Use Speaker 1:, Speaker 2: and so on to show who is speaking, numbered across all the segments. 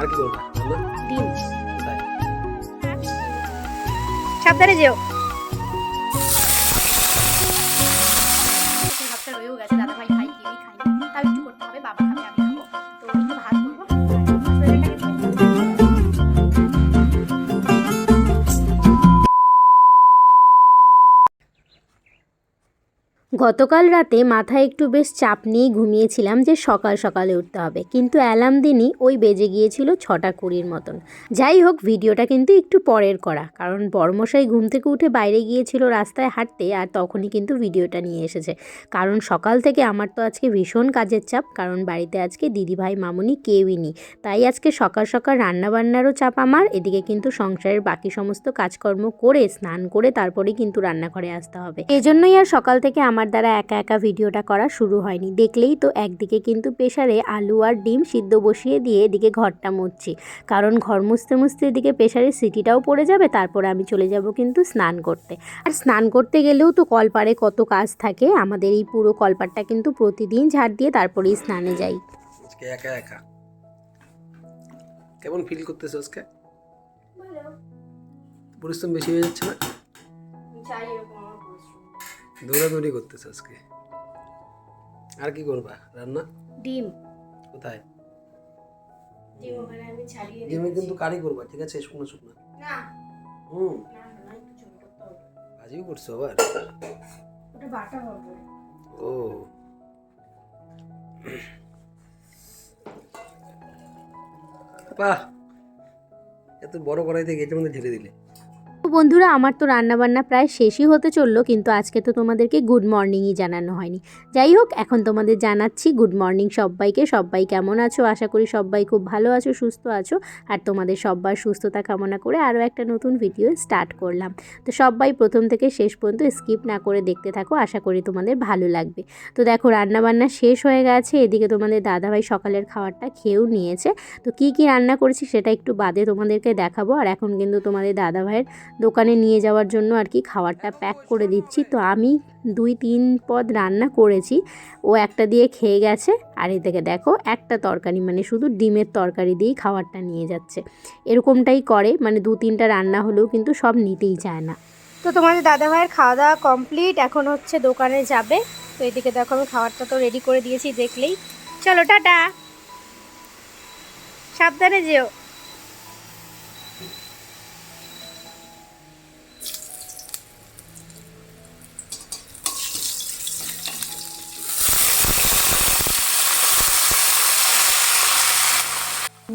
Speaker 1: আর কি করব
Speaker 2: ডিম। সাবধানে যেও। গতকাল রাতে মাথায় একটু বেশ চাপ নিয়ে ঘুমিয়েছিলাম যে সকাল সকালে উঠতে হবে। কিন্তু অ্যালার্ম দিনই ওই বেজে গিয়েছিল ছটা কুড়ির মতন। যাই হোক, ভিডিওটা কিন্তু একটু পরের করা। কারণ বড়মশাই ঘুম থেকে উঠে বাইরে গিয়েছিল রাস্তায় হাঁটতে আর তখনই কিন্তু ভিডিওটা নিয়ে এসেছে। কারণ সকাল থেকে আমার তো আজকে ভীষণ কাজের চাপ, কারণ বাড়িতে আজকে দিদিভাই, মামুনি কেউই নেই। তাই আজকে সকাল সকাল রান্নাবান্নারও চাপ আমার, এদিকে কিন্তু সংসারের বাকি সমস্ত কাজকর্ম করে, স্নান করে তারপরেই কিন্তু রান্নাঘরে আসতে হবে। এই জন্যই আর সকাল থেকে আমার দ্বারা একা একা ভিডিওটা করা শুরু হয়নি। দেখলেই তো একদিকে কিন্তু প্রেশারে আলু আর ডিম সিদ্ধ বসিয়ে দিয়ে এদিকে ঘরটা মুছছি। কারণ ঘর মুছতে মুছতে এদিকে প্রেশারের সিটিটাও পড়ে যাবে তারপরে আমি চলে যাব কিন্তু স্নান করতে। আর স্নান করতে গেলেও তো কলপারে কত কাজ থাকে আমাদের এই পুরো কলপারটা কিন্তু প্রতিদিন ঝাড় দিয়ে তারপরেই স্নানে যাই।
Speaker 1: একা একা? কেমন ফিল করতেছো আজকে? পরিশ্রম বেশি হয়ে যাচ্ছে না? দৌড়াদৌড়ি করতেছো আজকে। আর কি করবা? রান্না?
Speaker 2: ডিম।
Speaker 1: কোথায়?
Speaker 2: ডিম ওখানে আমি ছাড়িয়ে
Speaker 1: ডিমে কিন্তু কারি করবা ঠিক আছে? শুকনো শুকনো।
Speaker 2: না।
Speaker 1: হুম। ভাজিও করছ আবার?
Speaker 2: ওটা বাটা হবে।
Speaker 1: ও। বাহ! এত বড় কড়াই থেকে এটার মধ্যে ঢেলে দিলে।
Speaker 2: বন্ধুরা, আমার তো রান্নাবান্না প্রায় শেষই হতে চলল, কিন্তু আজকে তো তোমাদেরকে গুড মর্নিংই জানানো হয়নি। যাই হোক, এখন তোমাদের জানাচ্ছি গুড মর্নিং সবাইকে। সবাই কেমন আছো? আশা করি সবাই খুব ভালো আছো, সুস্থ আছো। আর তোমাদের সবার সুস্থতা কামনা করে আরও একটা নতুন ভিডিও স্টার্ট করলাম। তো সবাই প্রথম থেকে শেষ পর্যন্ত স্কিপ না করে দেখতে থাকো, আশা করি তোমাদের ভালো লাগবে। তো দেখো, রান্নাবান্না শেষ হয়ে গেছে। এদিকে তোমাদের দাদাভাই সকালের খাবারটা খেয়েও নিয়েছে। তো কি কি রান্না করেছি সেটা একটু বাদে তোমাদেরকে দেখাবো। আর এখন কিন্তু তোমাদের দাদাভাইয়ের দোকানে নিয়ে যাওয়ার জন্য আর কি খাবারটা প্যাক করে দিচ্ছি। তো আমি দুই, তিন পদ রান্না করেছি। ও একটা দিয়ে খেয়ে গেছে। আর এদিকে দেখো একটা তরকারি মানে শুধু ডিমের তরকারি দিয়েই খাবারটা নিয়ে যাচ্ছে। এরকমটাই করে মানে দু, তিনটা রান্না হলেও কিন্তু সব নিতেই চায় না। তো তোমাদের দাদাভাইয়ের খাওয়া দাওয়া কমপ্লিট এখন হচ্ছে দোকানে যাবে। তো এদিকে দেখো, আমি খাবারটা তো রেডি করে দিয়েছি, দেখলেই। চলো, টাটা! সাবধানে যেও।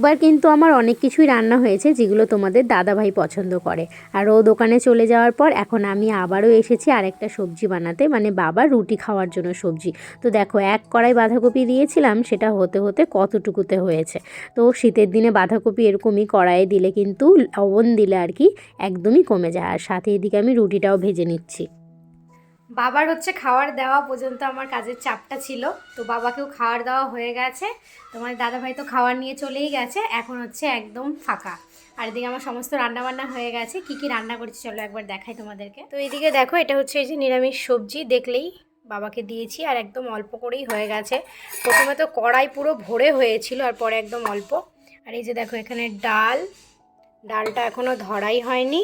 Speaker 2: একবার কিন্তু আমার অনেক কিছুই রান্না হয়েছে যেগুলো তোমাদের দাদাভাই পছন্দ করে। আর ও দোকানে চলে যাওয়ার পর এখন আমি আবারও এসেছি আরেকটা সবজি বানাতে মানে বাবা রুটি খাওয়ার জন্য সবজি। তো দেখো, এক কড়াই বাঁধাকপি দিয়েছিলাম, সেটা হতে হতে কতটুকুতে হয়েছে? তো শীতের দিনে বাঁধাকপি এরকমই কড়াইয়ে দিলে কিন্তু লবণ দিলে আর কি একদমই কমে যায়। আর সাথে এদিকে আমি রুটিটাও ভেজে নিচ্ছি। বাবার হচ্ছে খাওয়ার দেওয়া পর্যন্ত আমার কাজের চাপটা ছিল। তো বাবাকেও খাওয়ার দেওয়া হয়ে গেছে। তোমার দাদাভাই তো খাওয়ার নিয়ে চলেই গেছে। এখন হচ্ছে একদম ফাঁকা। আর এদিকে আমার সমস্ত রান্নাবান্না হয়ে গেছে। কি কি রান্না করছি চলো একবার দেখাই তোমাদেরকে। তো এদিকে দেখো, এটা হচ্ছে এই যে নিরামিষ সবজি। দেখলেই বাবাকে দিয়েছি আর একদম অল্প করেই হয়ে গেছে। প্রথমে তো কড়াই পুরো ভরে হয়েছিল আর পরে একদম অল্প। আর এই যে দেখো, এখানে ডাল। ডালটা এখনও ধরাই হয়নি।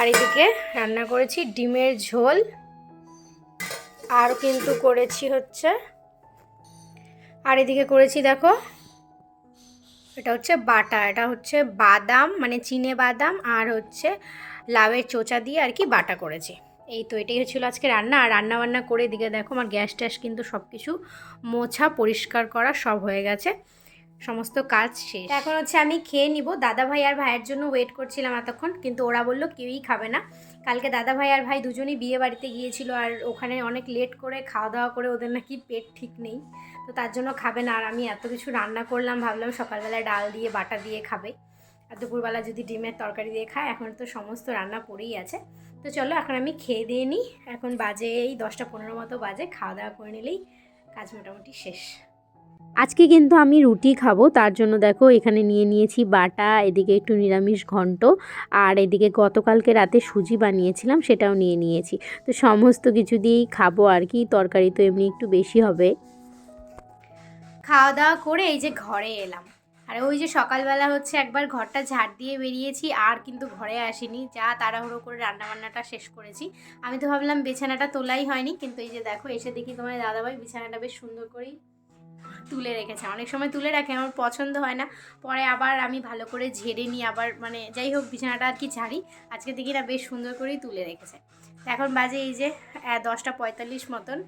Speaker 2: আর এদিকে রান্না করেছি, ডিমের ঝোল আর কিন্তু করেছি হচ্ছে। আর এদিকে করেছি দেখো, এটা হচ্ছে বাটা, এটা হচ্ছে বাদাম মানে চিনে বাদাম আর হচ্ছে লাউয়ের চোচা দিয়ে আর কি বাটা করেছি। এই তো এটাই হচ্ছিল আজকে রান্না, আর রান্না বান্না করে এদিকে দেখো, আমার গ্যাস ট্যাস কিন্তু সব কিছু মোছা, পরিষ্কার করা সব হয়ে গেছে। সমস্ত কাজ শেষ। এখন হচ্ছে আমি খেয়ে নিব। দাদা ভাই আর ভাইয়ের জন্য ওয়েট করছিলাম এতক্ষণ, কিন্তু ওরা বলল কেউই খাবে না। কালকে দাদা ভাই আর ভাই দুজনেই বিয়ে বাড়িতে গিয়েছিল আর ওখানে অনেক লেট করে খাওয়া দাওয়া করে ওদের নাকি পেট ঠিক নেই। তো তার জন্য খাবে না। আর আমি এত কিছু রান্না করলাম, ভাবলাম সকালবেলা ডাল দিয়ে, বাটা দিয়ে খাবে। আর দুপুরবেলা যদি ডিমের তরকারি দিয়ে খায়, এখন তো সমস্ত রান্না পড়েই আছে। তো চলো এখন আমি খেয়ে দিয়ে নিই। এখন বাজে এই দশটা পনেরো মতো বাজে। খাওয়া দাওয়া করে নিলেই কাজ মোটামুটি শেষ। আজকে কিন্তু আমি রুটি খাব, তার জন্য দেখো এখানে নিয়ে নিয়েছি বাটা, এদিকে একটু নিরামিষ ঘন্ট, আর এদিকে গতকালকে রাতে সুজি বানিয়েছিলাম, সেটাও নিয়ে নিয়েছি। তো সমস্ত কিছু দিয়েই খাব আর কি, তরকারি তো এমনি একটু বেশি হবে। খাওয়া দাওয়া করে এই যে ঘরে এলাম। আর ওই যে সকালবেলা হচ্ছে একবার ঘরটা ঝাড় দিয়ে বেরিয়েছি, আর কিন্তু ঘরে আসিনি, যা তাড়াহুড়ো করে রান্নাবান্নাটা শেষ করেছি। আমি তো ভাবলাম বিছানাটা তোলাই হয়নি, কিন্তু এই যে দেখো এসে দেখি তোমার দাদাভাই বিছানাটা বেশ সুন্দর করেই তুলে রেখেছে। অনেক সময় তুলে রাখে, আমার পছন্দ হয় না। পরে আবার আমি ভালো করে ঝেড়ে নিই আবার মানে যাই হোক বিছানাটা আর কি ঝাড়ি। আজকে দেখি না বেশ সুন্দর করেই তুলে রেখেছে। এখন বাজে এই যে দশটা পঁয়তাল্লিশ মতন।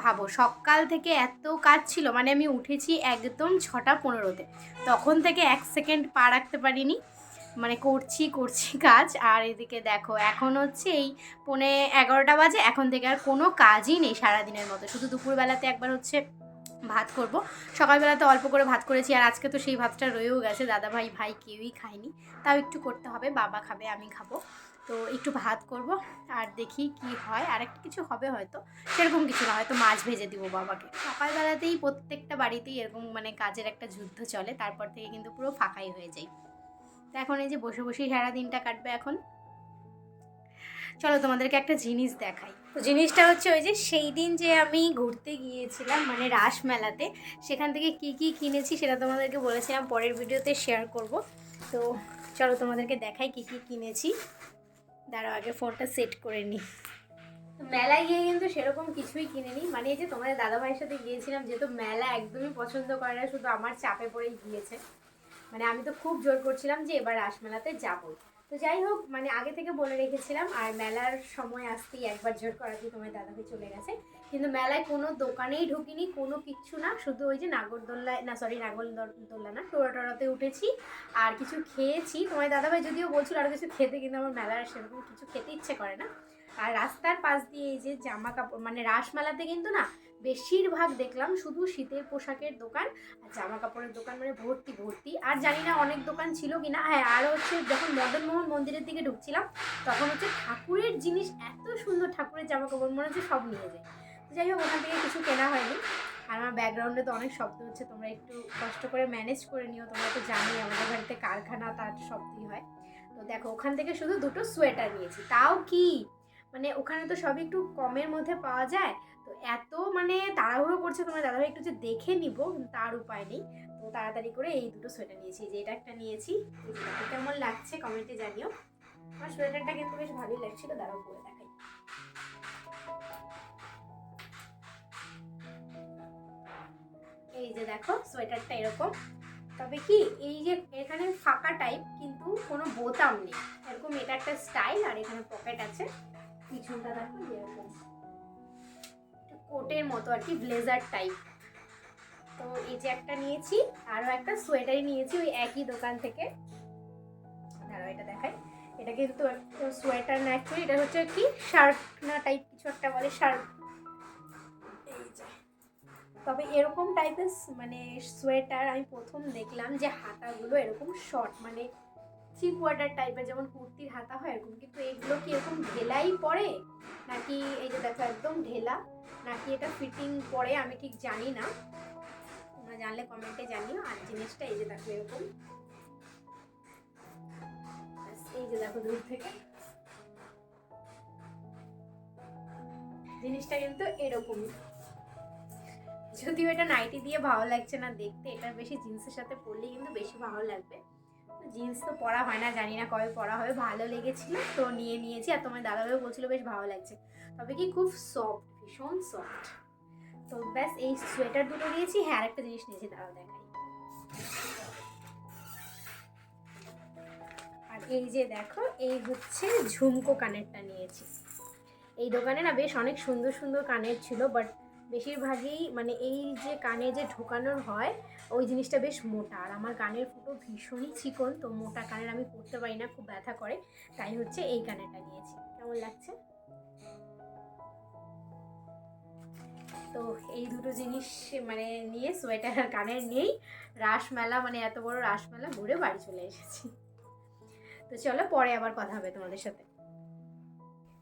Speaker 2: ভাবো, সকাল থেকে এত কাজ ছিল মানে আমি উঠেছি একদম ছটা পনেরোতে। তখন থেকে এক সেকেন্ড পা রাখতে পারিনি। মানে করছি করছি কাজ। আর এদিকে দেখো, এখন হচ্ছে এই পৌনে এগারোটা বাজে। এখন থেকে আর কোনো কাজই নেই সারাদিনের মতো। শুধু দুপুরবেলাতে একবার হচ্ছে ভাত করব। সকালবেলাতে অল্প করে ভাত করেছি, আর আজকে তো সেই ভাতটা রয়েও গেছে। দাদা ভাই ভাই কেউই খায়নি। তাও একটু করতে হবে, বাবা খাবে, আমি খাব। তো একটু ভাত করব, আর দেখি কি হয়। আর একটা কিছু হবে হয়তো, সেরকম কিছু না, হয়তো মাছ ভেজে দিব বাবাকে। সকালবেলাতেই প্রত্যেকটা বাড়িতেই এরকম মানে কাজের একটা যুদ্ধ চলে, তারপর থেকে কিন্তু পুরো ফাঁকাই হয়ে যায়। তো এখন এই যে বসে বসেই সারা দিনটা কাটবে এখন। চলো তোমাদেরকে একটা জিনিস দেখাই। তো জিনিসটা হচ্ছে ওই যে সেই দিন যে আমি ঘুরতে গিয়েছিলাম মানে রাস মেলাতে, সেখান থেকে কি কি কিনেছি সেটা তোমাদেরকে বলেছিলাম, পরের ভিডিওতে শেয়ার করব। তো চলো তোমাদেরকে দেখাই কি কি কিনেছি। দাঁড়াও, আগে ফোনটা সেট করে নিই মেলায় গিয়ে কিন্তু সেরকম কিছুই কিনিনি। মানে এই যে তোমাদের দাদাভাইয়ের সাথে গিয়েছিলাম, যেহেতু মেলা একদমই পছন্দ করে না, শুধু আমার চাপে পড়েই গিয়েছে। মানে আমি তো খুব জোর করছিলাম যে এবার রাসমেলাতে যাব তো যাই হোক মানে আগে থেকে বলে রেখেছিলাম, আর মেলার সময় আসতেই একবার জোর করাতেই তোমার দাদাভাই চলে গেছে। কিন্তু মেলায় কোনো দোকানেই ঢুকিনি, কোনো কিচ্ছু না, শুধু ওই যে নাগরদোল্লায় না সরি নাগরদোল্লা না টোরা টোরাতে উঠেছি আর কিছু খেয়েছি। তোমার দাদাভাই যদিও বলছিল আরও কিছু খেতে, কিন্তু আমার মেলার সেরকম কিছু খেতে ইচ্ছে করে না। আর রাস্তার পাশ দিয়ে এই যে জামা কাপড় মানে রাসমেলাতে কিন্তু না বেশিরভাগ দেখলাম শুধু শীতের পোশাকের দোকান আর জামা কাপড়ের দোকান মানে ভর্তি ভর্তি। আর জানি না অনেক দোকান ছিল কি না হ্যাঁ আর হচ্ছে যখন মদনমোহন মন্দিরের দিকে ঢুকছিলাম, তখন হচ্ছে ঠাকুরের জিনিস এত সুন্দর ঠাকুরের জামা কাপড় মনে হচ্ছে সব নিয়ে যায়। যাই হোক, ওখান থেকে কিছু কেনা হয়নি। আর আমার ব্যাকগ্রাউন্ডে তো অনেক শব্দ হচ্ছে, তোমরা একটু কষ্ট করে ম্যানেজ করে নিও। তোমরা তো জানি আমাদের বাড়িতে কারখানা, তার শব্দই হয়। তো দেখো, ওখান থেকে শুধু দুটো সোয়েটার নিয়েছি। তাও কি? মানে ওখানে তো সবই একটু কমের মধ্যে পাওয়া যায়। এত মানে তাড়াহুড়ো করছে তোমার দাদাভাই, একটু যে দেখে নিব, তার উপায় নেই। তো তাড়াতাড়ি করে এই দুটো সোয়েটার নিয়েছি যে এটা একটা নিয়েছি। কেমন লাগছে কমেন্টে জানিও। আমার সোয়েটারটা কিন্তু বেশ ভালোই লাগছিল, দাঁড়াও পরে দেখাই। এই যে দেখো, সোয়েটারটা এরকম। তবে কি, এই যে এখানে ফাঁকা টাইপ কিন্তু কোনো বোতাম নেই। এরকম এটা একটা স্টাইল আর এখানে পকেট আছে। পিছনটা দেখো এরকম কোটের মতো আর কি, ব্লেজার টাইপ তো এই যে একটা নিয়েছি আরও একটা সোয়েটারই নিয়েছি ওই একই দোকান থেকে। দাঁড়াও, এটা দেখাই। এটা কিন্তু সোয়েটার না অ্যাকচুয়ালি এটা হচ্ছে কি শার্ট না টাইপ কিছু একটা বলে শার্ট তবে এরকম টাইপের মানে সোয়েটার আমি প্রথম দেখলাম যে হাতাগুলো এরকম শর্ট মানে থ্রি কোয়ার্টার টাইপের যেমন কুর্তির হাতা হয় এরকম। কিন্তু এগুলো কি এরকম ঢেলাই পরে? নাকি এই যে দেখো, একদম ঢেলা? নাকি এটা ফিটিং পরে আমি ঠিক জানি না। তোমরা জানলে কমেন্টে জানিও। আর জিনিসটা এই যে দেখো এরকম। এই যে দেখো দূর থেকে। জিনিসটা কিন্তু এরকমই। যদিও এটা নাইটি দিয়ে ভালো লাগছে না দেখতে এটা বেশি জিন্সের সাথে পরলে কিন্তু বেশি ভালো লাগবে। জিন্স তো পরা হয় না, জানি না কবে পরা হবে। ভালো লেগেছিল, তো নিয়ে নিয়েছি। আর তোমার দাদাভাইও বলছিল বেশ ভালো লাগছে। তবে কি খুব সফট ভীষণ সফট তো ব্যাস, এই সোয়েটার দুটো নিয়েছি হ্যাঁ আরেকটা জিনিস নিয়েছি, দাঁড়াও দেখাই। আর এই যে দেখো, এই হচ্ছে ঝুমকো কানেরটা নিয়েছি। এই দোকানে না বেশ অনেক সুন্দর সুন্দর কানের ছিল বাট বেশিরভাগই মানে এই যে কানে যে ঢোকানোর হয়, ওই জিনিসটা বেশ মোটা। আর আমার কানের ফুটো ভীষণই চিকন, তো মোটা কানের আমি পরতে পারি না, খুব ব্যথা করে। তাই হচ্ছে এই কানেরটা নিয়েছি। কেমন লাগছে? তো এই দুটো জিনিস মানে নিয়ে সোয়েটার কানের নিয়েই রাসমেলা মানে এত বড় রাসমেলা, ঘুরে বাড়ি চলে এসেছি। তো চলো পরে আবার কথা হবে তোমাদের সাথে।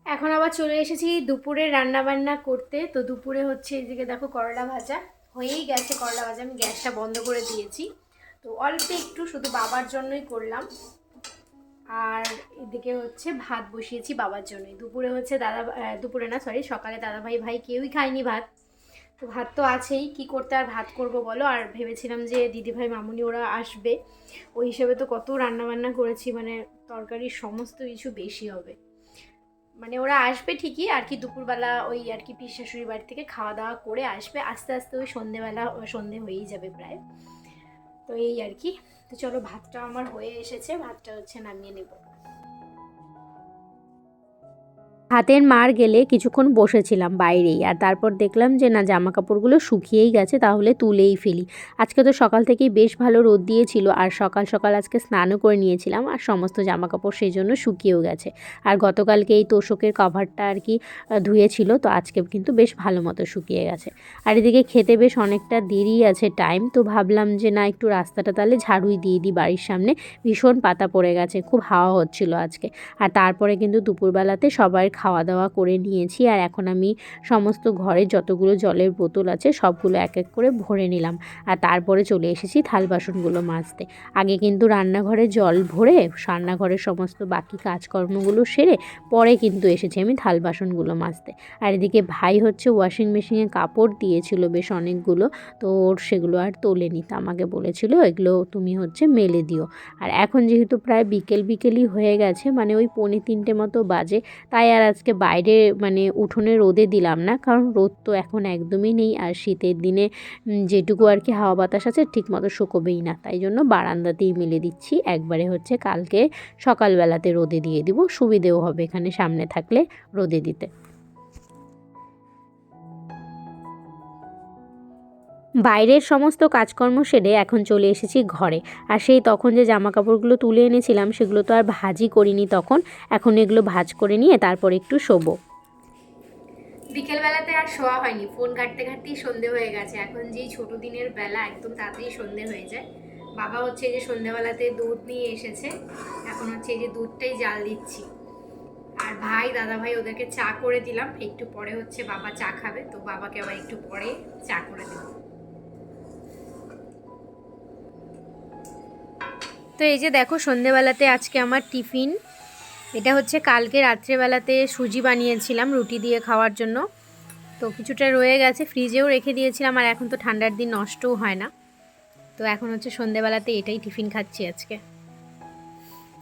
Speaker 2: এখন আবার চলে এসেছি দুপুরে রান্না বান্না করতে। তো দুপুরে হচ্ছে এদিকে দেখো করলা ভাজা। হয়েই গেছে করলা ভাজা, আমি গ্যাসটা বন্ধ করে দিয়েছি। তো অল্প একটু শুধু বাবার জন্যই করলাম। আর এদিকে হচ্ছে ভাত বসিয়েছি বাবার জন্যই। দুপুরে হচ্ছে দাদা দুপুরে না সরি সকালে দাদা ভাই ভাই কেউই খায়নি ভাত। তো ভাত তো আছেই, কি করতে আর ভাত করব বলো? আর ভেবেছিলাম যে দিদিভাই, মামুনি ওরা আসবে। ওই হিসেবে তো কত রান্না বান্না করেছি মানে তরকারির সমস্ত কিছু বেশি হবে। মানে ওরা আসবে ঠিকই, আর কি দুপুরবেলা ওই আর কি পিস শাশুড়ি বাড়ি থেকে খাওয়া দাওয়া করে আসবে। আস্তে আস্তে ওই সন্ধেবেলা সন্ধে হয়েই যাবে প্রায়। তো এই আর কি। তো চলো, ভাতটা আমার হয়ে এসেছে, ভাতটা হচ্ছে নামিয়ে নেব। হাতের মার গেলে কিছুক্ষণ বসেছিলাম বাইরেই আর তারপর দেখলাম যে, না জামা কাপড়গুলো শুকিয়েই গেছে, তাহলে তুলেই ফেলি। আজকে তো সকাল থেকেই বেশ ভালো রোদ দিয়েছিল আর সকাল সকাল আজকে স্নানও করে নিয়েছিলাম আর সমস্ত জামা কাপড় সেই জন্য শুকিয়েও গেছে। আর গতকালকে এই তোষকের কভারটা আর কি ধুয়েছিল, তো আজকে কিন্তু বেশ ভালো মতো শুকিয়ে গেছে। আর এদিকে খেতে বেশ অনেকটা দেরি আছে টাইম তো ভাবলাম যে, না, একটু রাস্তাটা তাহলে ঝাড়ুই দিয়ে দিই বাড়ির সামনে। ভীষণ পাতা পড়ে গেছে, খুব হাওয়া হচ্ছিল আজকে। আর তারপরে কিন্তু দুপুরবেলাতে সবার খাওয়া দাওয়া করে নিয়েছি আর এখন আমি সমস্ত ঘরে যতগুলো জলের বোতল আছে সবগুলো এক এক করে ভরে নিলাম। আর তারপরে চলে এসেছি থাল বাসনগুলো মাজতে। আগে কিন্তু রান্নাঘরে জল ভরে রান্নাঘরের সমস্ত বাকি কাজকর্মগুলো সেরে পরে কিন্তু এসেছি আমি থাল বাসনগুলো মাজতে। আর এদিকে ভাই হচ্ছে ওয়াশিং মেশিনে কাপড় দিয়েছিল বেশ অনেকগুলো, তো ওর সেগুলো আর তোলেনি। তা আমাকে বলেছিল, এগুলো তুমি হচ্ছে মেলে দিও। আর এখন যেহেতু প্রায় বিকেল বিকেলই হয়ে গেছে মানে ওই পৌনে তিনটে মতো বাজে, তাই আর আজকে বাইরে মানে উঠোনে রোদে দিলাম না, কারণ রোদ তো এখন একদমই নেই আর শীতের দিনে যেটুকু আর কি হাওয়া বাতাস আছে ঠিক মতো শুকোবেই না। তাই জন্য বারান্দাতেই মেলে দিচ্ছি। একবারে হচ্ছে কালকে সকালবেলাতে রোদে দিয়ে দিব। সুবিধেও হবে এখানে সামনে থাকলে রোদে দিতে। বাইরের সমস্ত কাজকর্ম সেরে এখন চলে এসেছি ঘরে। আর সেই তখন যে জামা কাপড়গুলো তুলে এনেছিলাম, সেগুলো তো আর ভাজি করিনি তখন। এখন এগুলো ভাজ করে নিয়ে তারপর একটু শোবো। বিকেলবেলাতে আর শোয়া হয়নি। ফোন ঘাটতে ঘাটতেই সন্ধে হয়ে গেছে। এখন যেই ছোট দিনের বেলা, একদম তাড়াতাড়ি সন্ধে হয়ে যায়। বাবা হচ্ছে যে সন্ধেবেলাতে দুধ নিয়ে এসেছে। এখন হচ্ছে এই যে দুধটাই জাল দিচ্ছি। আর ভাই দাদা ভাই ওদেরকে চা করে দিলাম। একটু পরে হচ্ছে বাবা চা খাবে। তো বাবাকে আবার একটু পরে চা করে দেবো। তো এই যে দেখো সন্ধেবেলাতে আজকে আমার টিফিন। এটা হচ্ছে কালকে রাত্রেবেলাতে সুজি বানিয়েছিলাম রুটি দিয়ে খাওয়ার জন্য। তো কিছুটা রয়ে গেছে, ফ্রিজেও রেখে দিয়েছিলাম আর এখন তো ঠান্ডার দিন নষ্টও হয় না। তো এখন হচ্ছে সন্ধেবেলাতে এটাই টিফিন খাচ্ছি আজকে।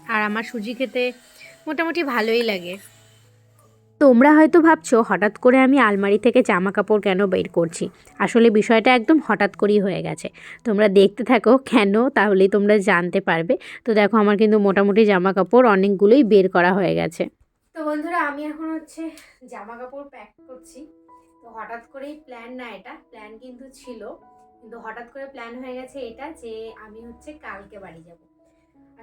Speaker 2: আর আমার সুজি খেতে মোটামুটি ভালোই লাগে। তোমরা হয়তো ভাবছ, হঠাৎ করে আমি আলমারি থেকে জামা কাপড় কেন বের করছি? আসলে বিষয়টা একদম হঠাৎ করেই হয়ে গেছে। তোমরা দেখতে থাকো কেন, তাহলেই তোমরা জানতে পারবে। তো দেখো, আমার কিন্তু মোটামুটি জামা কাপড় অনেকগুলোই বের করা হয়ে গেছে। তো বন্ধুরা, আমি এখন হচ্ছে জামা কাপড় প্যাক করছি। তো হঠাৎ করেই প্ল্যান না এটা প্ল্যান কিন্তু ছিল। কিন্তু হঠাৎ করে প্ল্যান হয়ে গেছে এটা যে আমি হচ্ছে কালকে বাড়ি যাব।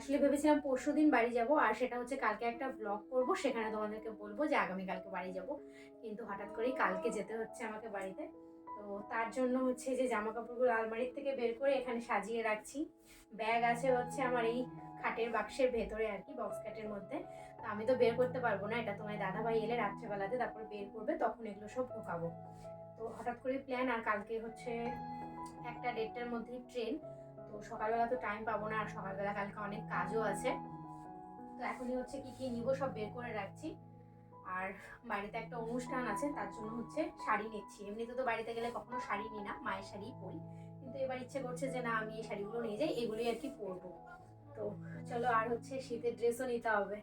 Speaker 2: আসলে ভেবেছিলাম পরশু দিন বাড়ি যাব, আর সেটা হচ্ছে কালকে একটা ব্লগ করব, সেখানে তোমাদেরকে বলব যে আগামী কালকে বাড়ি যাব। কিন্তু হঠাৎ করেই কালকে যেতে হচ্ছে আমাকে বাড়িতে। তো তার জন্য হচ্ছে যে জামা কাপড়গুলো আলমারির থেকে বের করে এখানে সাজিয়ে রাখছি। ব্যাগ আছে হচ্ছে আমার এই খাটের বাক্সের ভেতরে আর কি বক্স খাটের মধ্যে। তো আমি তো বের করতে পারব না, এটা তোমার দাদা ভাই এলে রাত্রেবেলাতে তারপর বের করবে, তখন এগুলো সব ঢোকাবো। তো হঠাৎ করে প্ল্যান আর কালকে হচ্ছে একটা দেড়টার মধ্যেই ট্রেন তো সকালবেলা তো টাইম পাবো না, আর সকালবেলা কালকে অনেক কাজও আছে। তো এখনই হচ্ছে কি কি নিব সব বের করে রাখছি। আর বাড়িতে একটা অনুষ্ঠান আছে, তার জন্য হচ্ছে শাড়ি নিচ্ছি। এমনিতে তো বাড়িতে গেলে কখনো শাড়ি নিই না, মায়ের শাড়িই পরি। কিন্তু এবার ইচ্ছে করছে যে না, আমি এই শাড়িগুলো নিয়ে যাই, এগুলোই আর কি পরবো। তো চলো, আর হচ্ছে শীতের ড্রেসও নিতে হবে।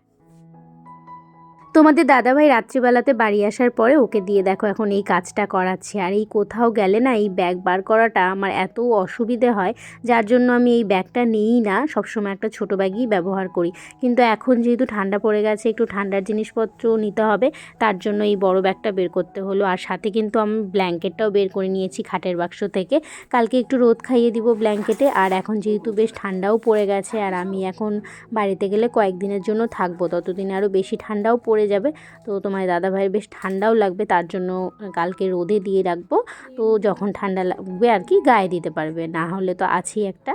Speaker 2: তোমাদের দাদাভাই রাত্রিবেলাতে বাড়ি আসার পরে ওকে দিয়ে দেখো এখন এই কাজটা করাচ্ছে। আর এই কোথাও গেলে না এই ব্যাগ বার করাটা আমার এত অসুবিধে হয়, যার জন্য আমি এই ব্যাগটা নিই না, সবসময় একটা ছোটো ব্যাগই ব্যবহার করি। কিন্তু এখন যেহেতু ঠান্ডা পড়ে গেছে, একটু ঠান্ডার জিনিসপত্র নিতে হবে, তার জন্য এই বড় ব্যাগটা বের করতে হলো। আর সাথে কিন্তু আমি ব্ল্যাঙ্কেটটাও বের করে নিয়েছি খাটের বাক্স থেকে। কালকে একটু রোদ খাইয়ে দিব ব্ল্যাঙ্কেটে আর এখন যেহেতু বেশ ঠান্ডাও পড়ে গেছে, আর আমি এখন বাড়িতে গেলে কয়েকদিনের জন্য থাকব, ততদিন আরও বেশি ঠান্ডাও পড়ে যাবে। তো তোমার দাদা ভাইয়ের বেশ ঠান্ডাও লাগবে, তার জন্য কালকে রোদে দিয়ে রাখব। তো যখন ঠান্ডা লাগবে আর কি, গায়ে দিতে পারবে, না হলে তো আছেই একটা।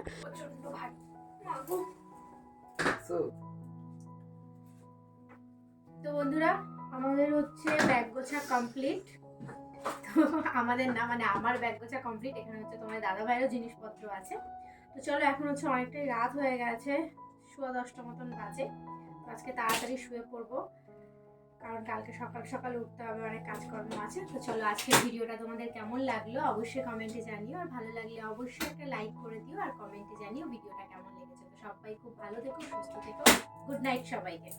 Speaker 2: তো বন্ধুরা, আমাদের হচ্ছে ব্যাগ গোছা কমপ্লিট তো আমাদের না মানে আমার ব্যাগ গোছা কমপ্লিট এখানে হচ্ছে তোমার দাদা ভাইয়েরও জিনিসপত্র আছে। তো চলো, এখন হচ্ছে অনেকটাই রাত হয়ে গেছে, সোয়া দশটা মতন বাজে। আজকে তাড়াতাড়ি শুয়ে পড়ব। কারণ কালকে সকাল সকাল উঠতে হবে, অনেক কাজকর্ম আছে। তো চলো আজকের ভিডিওটা তোমাদের কেমন লাগল অবশ্যই কমেন্টে জানিও। আর ভালো লাগলে অবশ্যই একটা লাইক করে দিও আর কমেন্টে জানিও ভিডিওটা কেমন লেগেছে। তো সবাই খুব ভালো থেকো, সুস্থ থেকো। গুড নাইট সবাইকে।